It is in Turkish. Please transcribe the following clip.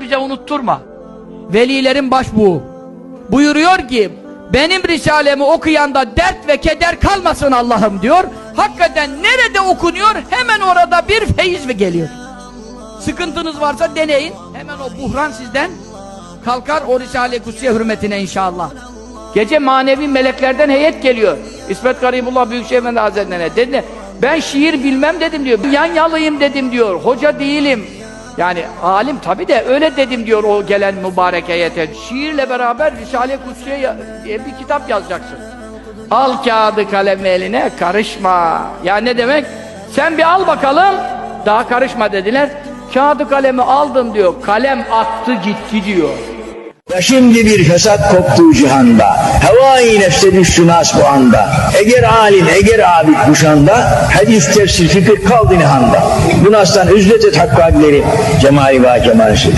bize unutturma. Velilerin başbuğu. Buyuruyor ki benim risalemi okuyanda dert ve keder kalmasın Allah'ım diyor. Hakikaten nerede okunuyor hemen orada bir feyiz ve geliyor. Sıkıntınız varsa deneyin. Hemen o buhran sizden kalkar o Risale-i Kutsiye hürmetine inşallah. Gece manevi meleklerden heyet geliyor. İsmet Garibullah Büyükşehir Efendi Hazretlerine dedi ben şiir bilmem dedim diyor. Yan yalıyım dedim diyor. Hoca değilim. Yani alim tabi de öyle dedim diyor o gelen mübarek heyete. Şiirle beraber Risale-i Kutsiye bir kitap yazacaksın. Al kağıdı kalemi eline karışma. Ya ne demek? Sen bir al bakalım. Daha karışma dediler. Kağıdı kalemi aldım diyor. Kalem aktı gitti diyor. Ve şimdi bir fesat koptu cihanda. Hevai nefse düştü nas bu anda. Eğer alim, eğer abid kuşanda, hadis tefsir fikir kaldı nihanda. Bu nastan üzlet et hakkadileri, cemali ve kemalisi.